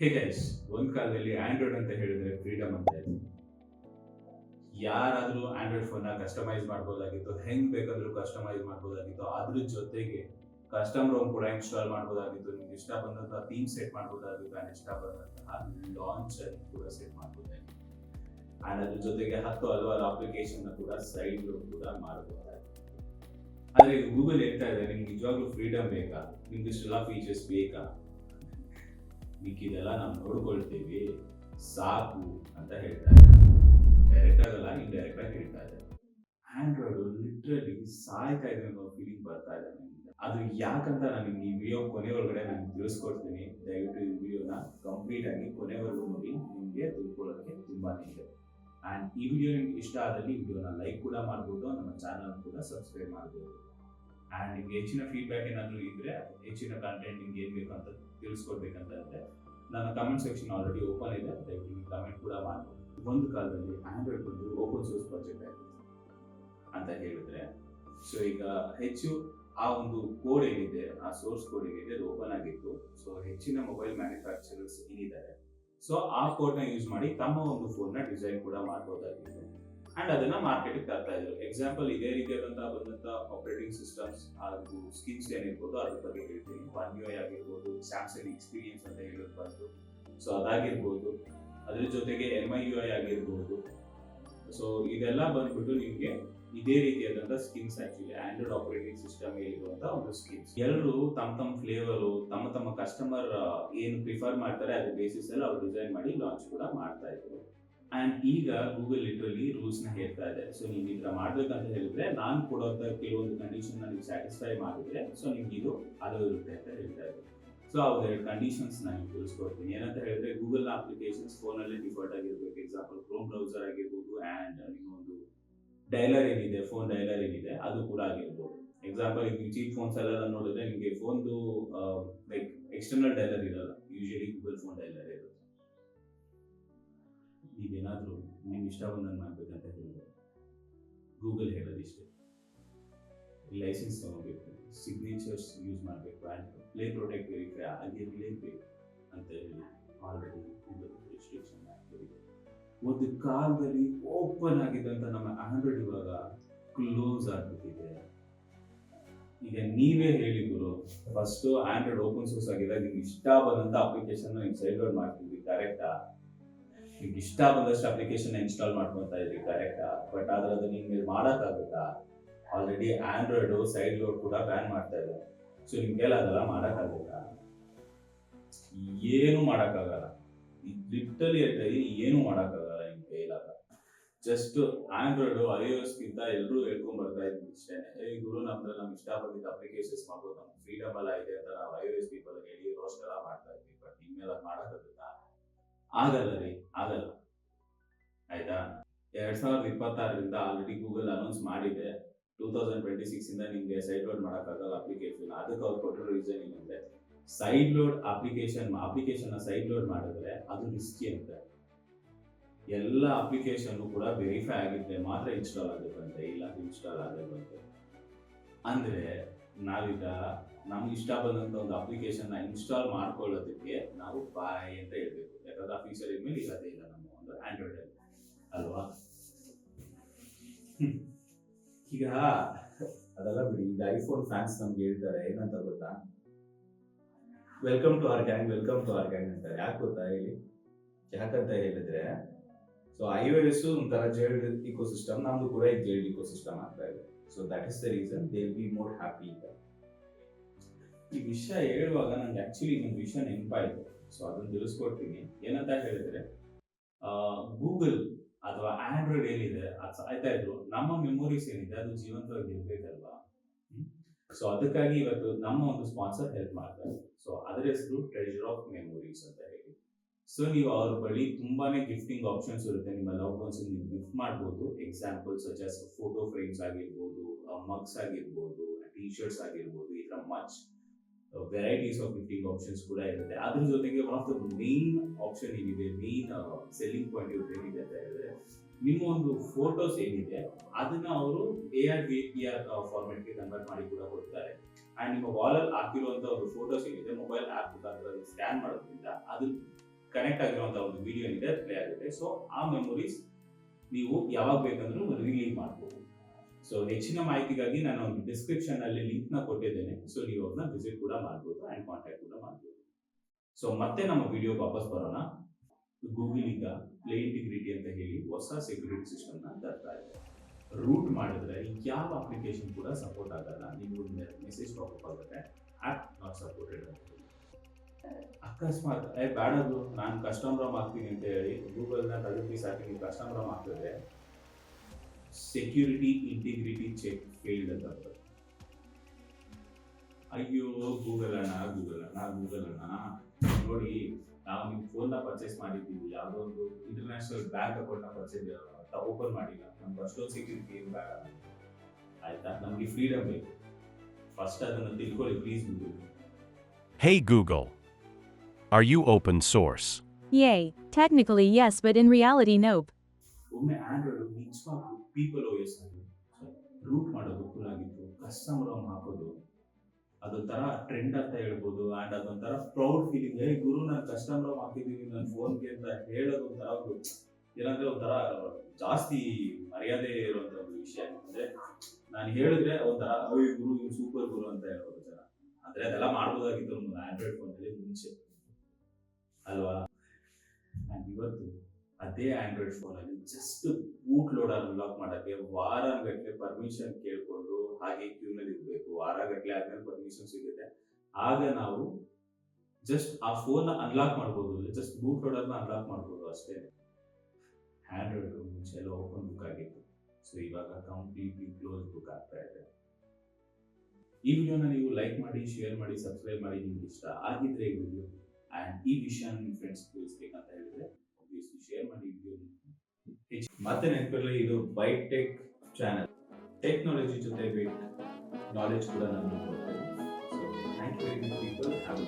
Hey guys ಒಂದು ಕಾಲದಲ್ಲಿ Android ಅಂತ ಹೇಳಿದ್ರೆ ಫ್ರೀಡಮ್ ಅಂತ ಇತ್ತು ಯಾರಾದರೂ ಆಂಡ್ರಾಯ್ಡ್ ಫೋನ್ ಕಸ್ಟಮೈಸ್ ಮಾಡ್ಬೋದಾಗಿತ್ತು, ಹೆಂಗ್ ಬೇಕಾದರೂ ಕಸ್ಟಮೈಸ್ ಮಾಡ್ಬೋದಾಗಿತ್ತು, ಅದ್ರ ಜೊತೆಗೆ ಕಸ್ಟಮ್ ರೋಮ್ ಕೂಡ ಇನ್ಸ್ಟಾಲ್ ಮಾಡ್ಬೋದಾಗಿತ್ತು. ನಿಮ್ಗೆ ಇಷ್ಟ ಬಂದಂತಹ ಥೀಮ್ ಸೆಟ್ ಮಾಡ್ಬೋದಾಗಿತ್ತು ಅಂಡ್ ಇಷ್ಟ ಬಂದಂತಹ ಲಾಂಚ್ ಕೂಡ ಸೆಟ್ ಮಾಡ್ಬೋದಾಗಿತ್ತು. ಆ್ಯಂಡ್ ಅದ್ರ ಜೊತೆಗೆ ಹತ್ತು ಹಲವಾರು ಅಪ್ಲಿಕೇಶನ್ ಕೂಡ ಸೈಡ್ ಕೂಡ ಮಾಡ್ಬೋದಾಗಿತ್ತು. ಆದರೆ ಇದು ಗೂಗಲ್ ಹೇಳ್ತಾ ಇದೆ, ನಿಮ್ಗೆ ನಿಜವಾಗ್ಲೂ ಫ್ರೀಡಮ್ ಬೇಕಾ? ನಿಮ್ಗೆ ಇಷ್ಟೆಲ್ಲ ಫೀಚರ್ಸ್ ಬೇಕಾ? ಮಿಕ್ಕಿದೆಲ್ಲ ನಾವು ನೋಡ್ಕೊಳ್ತೀವಿ. ಸಾಕು ಅಂತ ಹೇಳ್ತಾ ಇದ್ದಾರೆ. ಡೈರೆಕ್ಟ್ ಆಗಲ್ಲ ಇಂಡೈರೆಕ್ಟ್ ಆಗಿ ಹೇಳ್ತಾ ಇದ್ದಾರೆ. ಆಂಡ್ರಾಯ್ಡ್ ಲಿಟ್ರಲಿ ಸಾಯ್ತಾ ಇದೆ ಅನ್ನೋ ಫೀಲಿಂಗ್ ಬರ್ತಾ ಇದೆ ನನಗೆ ಅದು ಯಾಕಂತ ನಾನು ಈ ವಿಡಿಯೋ ಕೊನೆವರೆಗಡೆ ನಾನು ತಿಳಿಸ್ಕೊಡ್ತೀನಿ. ದಯವಿಟ್ಟು ಈ ವಿಡಿಯೋನ ಕಂಪ್ಲೀಟ್ ಆಗಿ ಕೊನೆವರೆಗೂ ನೋಡಿ. ನಿಮಗೆ ತಿಳ್ಕೊಳ್ಳೋದಕ್ಕೆ ತುಂಬಾನೇ ಇದೆ ಆ್ಯಂಡ್ ಈ ವಿಡಿಯೋ ನಿಮ್ಗೆ ಇಷ್ಟ ಆದಲ್ಲಿ ವಿಡಿಯೋನ ಲೈಕ್ ಕೂಡ ಮಾಡ್ಬೋದು, ನಮ್ಮ ಚಾನಲ್ ಕೂಡ ಸಬ್ಸ್ಕ್ರೈಬ್ ಮಾಡ್ಬೋದು. ಆ್ಯಂಡ್ ನಿಮ್ಗೆ ಹೆಚ್ಚಿನ ಫೀಡ್ಬ್ಯಾಕ್ ಏನಾದರೂ ಇದ್ದರೆ ಹೆಚ್ಚಿನ ಕಂಟೆಂಟ್ ನಿಮ್ಗೆ ಏನು ಬೇಕು ಅಂತ ತಿಳಿಸ್ಕೊಡ್ಬೇಕಂತ ಇದ್ರೆ ನನ್ನ ಕಮೆಂಟ್ ಸೆಕ್ಷನ್ ಆಲ್ರೆಡಿ ಓಪನ್ ಇದೆ. ದಯವಿಟ್ಟು ನೀವು ಕಮೆಂಟ್ ಕೂಡ ಮಾಡ್ಬೋದು ಒಂದು ಕಾಲದಲ್ಲಿ ಆಂಡ್ರಾಯ್ಡ್ ಬಂದು ಓಪನ್ ಸೋರ್ಸ್ ಪ್ರಾಜೆಕ್ಟ್ ಆಗಿತ್ತು ಅಂತ ಹೇಳಿದ್ರೆ ಸೊ ಈಗ ಹೆಚ್ಚು ಆ ಒಂದು ಕೋಡ್ ಏನಿದೆ, ಆ ಸೋರ್ಸ್ ಕೋಡ್ ಏನಿದೆ ಅದು ಓಪನ್ ಆಗಿತ್ತು. ಸೊ ಹೆಚ್ಚಿನ ಮೊಬೈಲ್ ಮ್ಯಾನುಫ್ಯಾಕ್ಚರರ್ಸ್ ಏನಿದ್ದಾರೆ ಸೊ ಆ ಕೋಡ್ನ ಯೂಸ್ ಮಾಡಿ ತಮ್ಮ ಒಂದು ಫೋನ್ನ ಡಿಸೈನ್ ಕೂಡ ಮಾಡ್ಬೋದಾಗಿತ್ತು. ಅಂಡ್ ಅದನ್ನ ಮಾರ್ಕೆಟಿಗೆ ತರ್ತಾ ಇದ್ರು. ಎಕ್ಸಾಂಪಲ್ ಇದೇ ರೀತಿಯಾದಂತಹ ಬಂದಂತಹ ಆಪರೇಟಿಂಗ್ ಸಿಸ್ಟಮ್ಸ್ ಹಾಗೂ ಸ್ಕಿಮ್ಸ್ ಏನಿರ್ಬೋದು, ಅದ್ರ ಬಗ್ಗೆ ಹೇಳ್ತೀನಿ. ಒನ್ ಯು ಐ ಆಗಿರ್ಬೋದು ಸ್ಯಾಮ್ಸಂಗ್ ಎಕ್ಸ್ಪೀರಿಯನ್ಸ್ ಅಂತ ಹೇಳೋದು ಬಂತು. ಸೊ ಅದಾಗಿರ್ಬೋದು. ಅದ್ರ ಜೊತೆಗೆ ಎಂ ಐ ಯು ಐ ಆಗಿರ್ಬೋದು. ಸೊ ಇದೆಲ್ಲ ಬಂದ್ಬಿಟ್ಟು ನಿಮಗೆ ಇದೇ ರೀತಿಯಾದಂತಹ schemes actually Android operating system ಇರುವಂತಹ ಒಂದು ಸ್ಕೀಮ್ಸ್ ಎಲ್ಲರೂ ತಮ್ಮ ತಮ್ಮ ಫ್ಲೇವರು ತಮ್ಮ ತಮ್ಮ ಕಸ್ಟಮರ್ ಏನು ಪ್ರಿಫರ್ ಮಾಡ್ತಾರೆ, ಅದ್ರ ಬೇಸಿಸ್ ಅಲ್ಲಿ ಅವ್ರು ಡಿಸೈನ್ ಮಾಡಿ ಲಾಂಚ್ ಕೂಡ ಮಾಡ್ತಾ ಇದ್ರು. ಅಂಡ್ ಈಗ ಗೂಗಲ್ ಲಿಟ್ರಲಿ ರೂಲ್ಸ್ನ ಹೇಳ್ತಾ ಇದೆ. ಸೊ ನೀವು ಈ ಥರ ಮಾಡ್ಬೇಕಂತ ಹೇಳಿದ್ರೆ, ನಾನು ಕೊಡೋಂಥ ಕೆಲವೊಂದು ಕಂಡೀಷನ್ ನೀವು ಸ್ಯಾಟಿಸ್ಫೈ ಮಾಡಿದ್ರೆ ಸೊ ನಿಮ್ಗೆ ಇದು ಅಲೋ ಇರುತ್ತೆ ಅಂತ ಹೇಳ್ತಾ ಇದೆ. ಸೊ ಅವ್ರ ಎರಡು ಕಂಡೀಷನ್ಸ್ ನಾನು ತಿಳಿಸ್ಕೊಡ್ತೀನಿ. ಏನಂತ ಹೇಳಿದ್ರೆ ಗೂಗಲ್ ಅಪ್ಲಿಕೇಶನ್ಸ್ ಫೋನಲ್ಲಿ ಡಿಫಾಲ್ಟ್ ಆಗಿರ್ಬೇಕು. ಎಕ್ಸಾಂಪಲ್ ಕ್ರೋಮ್ ಬ್ರೌಸರ್ ಆಗಿರ್ಬೋದು ಆ್ಯಂಡ್ ನಿಮ್ಮೊಂದು ಡೈಲರ್ ಏನಿದೆ ಫೋನ್ ಡೈಲರ್ ಏನಿದೆ, ಅದು ಕೂಡ ಆಗಿರ್ಬೋದು. ಎಕ್ಸಾಂಪಲ್ ಈಗ ಚೀಪ್ ಫೋನ್ಸ್ ಎಲ್ಲ ನೋಡಿದ್ರೆ, ನಿಮಗೆ ಫೋನ್ದು ಲೈಕ್ ಎಕ್ಸ್ಟರ್ನಲ್ ಡೈಲರ್ ಇರಲ್ಲ. ಯೂಶಲಿ ಗೂಗಲ್ ಫೋನ್ ಡೈಲರ್ ಇರುತ್ತೆ. ನೀವೇನಾದರೂ ನಿಮ್ಗೆ ಇಷ್ಟ ಬಂದಂಗೆ ಮಾಡ್ಬೇಕಂತ ಹೇಳಿದ್ರೆ ಗೂಗಲ್ ಹೇಳೋದಿಷ್ಟೇ ಲೈಸೆನ್ಸ್ ತಗೋಬೇಕು ಸಿಗ್ನೇಚರ್ಸ್ ಯೂಸ್ ಮಾಡಬೇಕು ಆ್ಯಂಡ್ ಪ್ಲೇ ಪ್ರೊಟೆಕ್ಟ್ ವೆರಿಫೈ ಆಗಿರಲೇಬೇಕು ಅಂತ ಹೇಳಿ ಆಲ್ರೆಡಿ ಗೂಗಲ್ ರಿಸ್ಟ್ರಿಕ್ಷನ್ ಆಗ್ತಿದೆ ಒಂದು ಕಾಲದಲ್ಲಿ ಓಪನ್ ಆಗಿದ್ದಂಥ ನಮ್ಮ ಆಂಡ್ರಾಯ್ಡ್ ಇವಾಗ ಕ್ಲೋಸ್ ಆಗ್ಬಿಟ್ಟಿದೆ. ಈಗ ನೀವೇ ಹೇಳಿದ್ರು ಫಸ್ಟ್ ಆಂಡ್ರಾಯ್ಡ್ ಓಪನ್ ಸೋರ್ಸ್ ಆಗಿದ್ದಾಗ ನಿಮ್ಗೆ ಇಷ್ಟ ಬಂದಂತ ಅಪ್ಲಿಕೇಶನ್ ಸೈಡ್ ಲೋಡ್ ಮಾಡ್ತಿದ್ವಿ ಕರೆಕ್ಟಾ ನಿಮ್ಗೆ ಇಷ್ಟ ಬಂದಷ್ಟು ಅಪ್ಲಿಕೇಶನ್ ಇನ್ಸ್ಟಾಲ್ ಮಾಡ್ಕೊತಾ ಇದ್ರಿ ಕರೆಕ್ಟಾ ಬಟ್ ಆದ್ರೆ ಅದು ನಿಮ್ಗೆ ಮಾಡೋಕ್ಕಾಗುತ್ತಾ ಆಲ್ರೆಡಿ ಆಂಡ್ರಾಯ್ಡ್ ಸೈಡ್ ಲೋಡ್ ಕೂಡ ಬ್ಯಾನ್ ಮಾಡ್ತಾ ಇದೆ ಸೊ ನಿಮ್ ಕೈಲಿ ಅದೆಲ್ಲ ಮಾಡೋಕ್ಕಾಗುತ್ತಾ ಏನು ಮಾಡೋಕ್ಕಾಗಲ್ಲ ಲಿಟ್ರಲಿ ಹೇಳ್ತಾ ಇದೀನಿ ಏನು ಮಾಡೋಕ್ಕಾಗಲ್ಲ ನಿಮ್ ಕೈಲಾಗ ಜಸ್ಟ್ ಆಂಡ್ರಾಯ್ಡ್ ಐ ಗಿಂತ ಎಲ್ಲರೂ ಹೇಳ್ಕೊಂಡ್ ಬರ್ತಾ ಇದ್ವಿ ಇಷ್ಟೇ. ಏ ಗುರು ನಮ್ದ್ರಲ್ಲಿ ನಮ್ಗೆ ಇಷ್ಟ ಬಂದಿದ್ದ ಅಪ್ಲಿಕೇಶನ್ಸ್ ಮಾಡ್ಬೋದು. ನಮ್ಗೆ ಫ್ರೀಡಮ್ ಎಲ್ಲ ಇದೆ ಅಂತ ನಾವು ಐ ಎಸ್ ಪೀಪಲ್ ಹೇಳಿ ರೋಸ್ಟ್ ಎಲ್ಲ ಮಾಡ್ತಾ ಇದ್ವಿ. ಬಟ್ ನಿಮ್ಮೆಲ್ಲ ಮಾಡೋಕ್ಕಾಗುತ್ತಾ ಆಗಲ್ಲ ರೀ ಆಗಲ್ಲ. ಆಯ್ತಾ? ಎರಡ್ ಸಾವಿರದ ಇಪ್ಪತ್ತಾರರಿಂದ ಆಲ್ರೆಡಿ ಗೂಗಲ್ ಅನೌನ್ಸ್ ಮಾಡಿದೆ. ಟೂ ತೌಸಂಡ್ ಟ್ವೆಂಟಿ ಸಿಕ್ಸ್ ಇಂದ ನಿಮ್ಗೆ ಸೈಡ್ ಲೋಡ್ ಮಾಡೋಕ್ಕಾಗಲ್ಲ ಅಪ್ಲಿಕೇಶನ್ ಅದಕ್ಕೆ ಅವ್ರು ಕೊಟ್ಟಿರೋ ರೀಸನ್ ಏನಂದ್ರೆ side load application application side load ಮಾಡಿದ್ರೆ ಅದು ರಿಸ್ಕಿ ಅಂತ. ಎಲ್ಲ ಅಪ್ಲಿಕೇಶನ್ ಕೂಡ ವೆರಿಫೈ ಆಗಿದ್ರೆ ಮಾತ್ರ ಇನ್ಸ್ಟಾಲ್ ಆಗುತ್ತಂತೆ ಇಲ್ಲ ಇನ್ಸ್ಟಾಲ್ ಆಗಲ್ವಂತೆ ಅಂದ್ರೆ ನಾವೀಗ ನಮ್ಗೆ ಇಷ್ಟ ಬಂದಂತ ಒಂದು ಅಪ್ಲಿಕೇಶನ್ ಇನ್ಸ್ಟಾಲ್ ಮಾಡ್ಕೊಳ್ಳೋದಕ್ಕೆ ನಾವು ಬಾಯ್ ಅಂತ ಹೇಳ್ಬೇಕು. ಯಾಕಂದ್ರೆ ಆ ಫೀಚರ್ ಇದ್ಮೇಲೆ ಇರೋದೇ ಇಲ್ಲ ನಮ್ಮ ಒಂದು ಆಂಡ್ರಾಯ್ಡ್ ಅಲ್ಲಿ. ಅಲ್ವಾ? ಈಗ ಅದೆಲ್ಲ ಬಿಡಿ. ಈಗ ಐಫೋನ್ ಫ್ಯಾನ್ಸ್ ನಮ್ಗೆ ಹೇಳ್ತಾರೆ, ಏನಂತ ಗೊತ್ತಾ? Welcome to our gang welcome to our gang ಅಂತಾರೆ. ಯಾಕೆ ಗೊತ್ತಾ ಹೇಳಿ? ಯಾಕಂತ ಹೇಳಿದ್ರೆ ಸೊ ಐ ಎಸ್ ಒಂಥರ ಜೈಲ್ಡ್ ಇಕೋ ಸಿಸ್ಟಮ್ ನಮ್ದು ಕೂಡ ಜೈಲ್ಡ್ ಇಕೋ ಸಿಸ್ಟಮ್ ಆಗ್ತಾ ಇದೆ. So that is the reason they will be more happy ಈ ವಿಷಯ ಹೇಳುವಾಗ ನಂಗೆ ಆಕ್ಚುಲಿ ಒಂದು ವಿಷಯ ನೆನಪಾಯಿತು. ಸೊ ಅದನ್ನು ತಿಳಿಸ್ಕೊಡ್ತೀನಿ. ಏನಂತ ಹೇಳಿದ್ರೆ ಗೂಗಲ್ ಅಥವಾ ಆಂಡ್ರಾಯ್ಡ್ ಏನಿದೆ, ಅದು ಸಾಯ್ತಾ ಇದ್ರು. ನಮ್ಮ ಮೆಮೊರೀಸ್ ಏನಿದೆ, ಅದು ಜೀವಂತವಾಗಿ ಇರ್ಬೇಕಲ್ವಾ? ಸೊ ಅದಕ್ಕಾಗಿ ಇವತ್ತು ನಮ್ಮ ಒಂದು ಸ್ಪಾನ್ಸರ್ ಹೆಲ್ಪ್ ಮಾಡ್ತಾರೆ. ಸೊ ಅದರ ಹೆಸರು ಟ್ರೆಜರ್ ಆಫ್ ಮೆಮೊರೀಸ್ ಅಂತ ಹೇಳಿ. ಸೊ ನೀವು ಅವ್ರ ಬಳಿ ತುಂಬಾನೇ ಗಿಫ್ಟಿಂಗ್ ಆಪ್ಷನ್ಸ್ ಇರುತ್ತೆ. ನಿಮ್ಮ ಲವ್ ಒನ್ಸ್ ನೀವು ಗಿಫ್ಟ್ ಮಾಡ್ಬೋದು. Example such as photo frames ಆಗಿರ್ಬೋದು ಮಗ್ಸ್ ಆಗಿರ್ಬೋದು ಟಿ ಶರ್ಟ್ಸ್ ಆಗಿರ್ಬೋದು, ಈ ತರ much varieties of gifting options ಕೂಡ ಇರುತ್ತೆ. ಅದ್ರ ಜೊತೆಗೆ one of the main option ಏನಿದೆ ಮೇನ್ ಸೆಲ್ಲಿಂಗ್ ಪಾಯಿಂಟ್ ಇವ್ರದ್ದು ಏನಿದೆ ಅಂತ ಹೇಳಿದ್ರೆ, ನಿಮ್ಮ ಒಂದು ಫೋಟೋಸ್ ಏನಿದೆ, ಅದನ್ನ ಅವರು A R B P R ಫಾರ್ಮೆಟ್ಗೆ convert ಮಾಡಿ ಕೂಡ ಕೊಡ್ತಾರೆ. ಅಂಡ್ ನಿಮ್ಮ ವಾಲಲ್ಲಿ ಹಾಕಿರುವಂತ ಒಂದು ಫೋಟೋಸ್ ಏನಿದೆ ಮೊಬೈಲ್ ಆಪ್ ಮುಖಾಂತರ ಸ್ಕ್ಯಾನ್ ಮಾಡೋದ್ರಿಂದ ಅದು ಕನೆಕ್ಟ್ ಆಗಿರುವಂತಹ ಒಂದು ವಿಡಿಯೋ ಇದೆ ಪ್ಲೇ ಆಗುತ್ತೆ. ಸೊ ಆ ಮೆಮೊರೀಸ್ ನೀವು ಯಾವಾಗ ಬೇಕಂದ್ರೂ ರಿಲೀವ್ ಮಾಡ್ಬೋದು. ಸೊ ಹೆಚ್ಚಿನ ಮಾಹಿತಿಗಾಗಿ ನಾನು ಒಂದು ಡಿಸ್ಕ್ರಿಪ್ಷನ್ ಅಲ್ಲಿ ಲಿಂಕ್ನ ಕೊಟ್ಟಿದ್ದೇನೆ. ಸೊ ನೀವು ಅವ್ರನ್ನ ವಿಸಿಟ್ ಕೂಡ ಮಾಡ್ಬೋದು ಅಂಡ್ ಕಾಂಟ್ಯಾಕ್ಟ್ ಕೂಡ ಮಾಡ್ಬೋದು. ಸೊ ಮತ್ತೆ ನಮ್ಮ ವಿಡಿಯೋ ವಾಪಸ್ ಬರೋಣ. ಗೂಗಲ್ ಈಗ ಪ್ಲೇ ಇಂಟಿಗ್ರಿಟಿ ಅಂತ ಹೇಳಿ ಹೊಸ ಸೆಕ್ಯೂರಿಟಿ ಸಿಸ್ಟಮ್ನ ತರ್ತಾ ಇದೆ. ರೂಟ್ ಮಾಡಿದ್ರೆ ಯಾವ ಅಪ್ಲಿಕೇಶನ್ ಕೂಡ ಸಪೋರ್ಟ್ ಆಗಲ್ಲ. ನೀವು ಮೆಸೇಜ್ ಪಾಪಪ್ ಆಗುತ್ತೆ. ಆಪ್ ನಾಟ್ ಸಪೋರ್ಟೆಡ್ ಅಕಸ್ಮಾತ್, ಏ ಬೇಡದು ನಾನು ಕಸ್ಟಮರ್ ಆಗ್ತೀನಿ ಅಂತ ಹೇಳಿ ಗೂಗಲ್ನ ತರ್ಟಿ ಪೀಸ್ ಹಾಕಿ ನೀವು ಕಸ್ಟಮರ್ ಆಗ್ತಿದ್ರೆ ಸೆಕ್ಯೂರಿಟಿ ಇಂಟಿಗ್ರಿಟಿ ಚೆಕ್ ಫೇಲ್ಡ್ ಅಂತ ಬರುತ್ತೆ. ಅಯ್ಯೋ ಗೂಗಲ್ ಅಣ್ಣ ಗೂಗಲ್ ಅಣ್ಣ ಗೂಗಲ್ ಅಣ್ಣ ನೋಡಿ, ನಾವು ನಿಮ್ಮ ಫೋನ್ನ ಪರ್ಚೇಸ್ ಮಾಡಿದ್ದೀವಿ. ಯಾವುದೋ ಒಂದು ಇಂಟರ್ನ್ಯಾಷನಲ್ ಬ್ಯಾಂಕ್ ಅಕೌಂಟ್ನ ಪರ್ಚೇಸ್ ಓಪನ್ ಮಾಡಿಲ್ಲ. ನಮ್ಗೆ ಅಷ್ಟೊಂದು ಸೆಕ್ಯೂರಿಟಿ ಏನು ಬೇಡ. ಆಯ್ತಾ? ನಮಗೆ ಫ್ರೀಡಮ್ ಬೇಕು. ಫಸ್ಟ್ ಅದನ್ನು ತಿಳ್ಕೊಳ್ಳಿ please Google Hey Google. Are you open source? Yay, technically yes, but in reality nope. ಒಮ್ಮೆ ಆಂಡ್ರಾಯ್ಡ್ ನಿಜವಾಗ್ಲೂ ಪೀಪಲ್ ಓ ಎಸ್ ಆಗಿ ರೂಟ್ ಮಾಡೋದು ಕೂಲ್ ಆಗಿತ್ತು. ಕಸ್ಟಮರ್ ಹಾಕೋದು. ಅದೊಂಥರ ಟ್ರೆಂಡ್ ಅಂತ ಹೇಳ್ಬೋದು. ಆ್ಯಂಡ್ ಅದೊಂಥರ ಪ್ರೌಡ್ ಫೀಲಿಂಗ್ ಏ ಗುರು ನಾನು ಕಸ್ಟಮರ್ ಹಾಕಿದ್ದೀನಿ. ನನ್ನ ಫೋನ್ಗೆ ಅಂತ ಹೇಳೋದು ಒಂಥರ ಒಂದು ಏನಂದ್ರೆ ಒಂಥರ ಜಾಸ್ತಿ ಮರ್ಯಾದೆ ಇರುವಂತ ಒಂದು ವಿಷಯ ಅಂದ್ರೆ ನಾನು ಹೇಳಿದ್ರೆ ಒಂಥರ ಅಯ್ಯೋ ಗುರು ಇವ್ನು ಸೂಪರ್ ಗುರು ಅಂತ ಹೇಳೋದು ಜನ. ಅಂದ್ರೆ ಅದೆಲ್ಲ ಮಾಡ್ಬೋದಾಗಿತ್ತು ಒಂದು ಆಂಡ್ರಾಯ್ಡ್ ಫೋನಲ್ಲಿ ಮುಂಚೆ. ಅಲ್ವಾ? ಆ್ಯಂಡ್ ಇವತ್ತು ಅದೇ ಆಂಡ್ರಾಯ್ಡ್ ಫೋನಲ್ಲಿ ಜಸ್ಟ್ ಬೂಟ್ ಲೋಡರ್ ಅನ್ಲಾಕ್ ಮಾಡೋಕ್ಕೆ ವಾರಗಟ್ಟಲೆ ಪರ್ಮಿಷನ್ ಕೇಳಿಕೊಂಡು ಹಾಗೆ ಕ್ಯೂನಲ್ಲಿ ಇರಬೇಕು. ವಾರಗಟ್ಟಲೆ ಆದ್ಮೇಲೆ ಪರ್ಮಿಷನ್ ಸಿಗುತ್ತೆ. ಆಗ ನಾವು ಜಸ್ಟ್ ಆ ಫೋನ್ ಅನ್ಲಾಕ್ ಮಾಡ್ಬೋದು ಜಸ್ಟ್ ಬೂಟ್ ಲೋಡರ್ನ ಅನ್ಲಾಕ್ ಮಾಡ್ಬೋದು ಅಷ್ಟೇ. ಆಂಡ್ರಾಯ್ಡ್ ಮುಂಚೆ ಎಲ್ಲ ಓಪನ್ ಬುಕ್ ಆಗಿತ್ತು. ಸೊ ಇವಾಗ ಕಂಪ್ಲೀಟ್ಲಿ ಕ್ಲೋಸ್ ಬುಕ್ ಆಗ್ತಾ ಇದೆ. ಈ ವಿಡಿಯೋನ ನೀವು ಲೈಕ್ ಮಾಡಿ ಶೇರ್ ಮಾಡಿ ಸಬ್ಸ್ಕ್ರೈಬ್ ಮಾಡಿ ನಿಮ್ಗೆ ಇಷ್ಟ ಆಗಿದ್ರೆ ಈ ವಿಡಿಯೋ ಆ್ಯಂಡ್ ಈ ವಿಷಯ ನಿಮ್ಮ ಫ್ರೆಂಡ್ಸ್ ತಿಳಿಸ್ಬೇಕಂತ ಹೇಳಿದ್ರೆ, obviously ಶೇರ್ ಮಾಡಿ ಮತ್ತೆ ನೆನಪಿರಲಿ, ಇದು ಬೈಟ್ ಟೆಕ್ ಚಾನಲ್ ಟೆಕ್ನಾಲಜಿ ಜೊತೆ ಬಿಟ್ ನಾಲೆಜ್ ಕೂಡ ನಾನು so thank you very much people have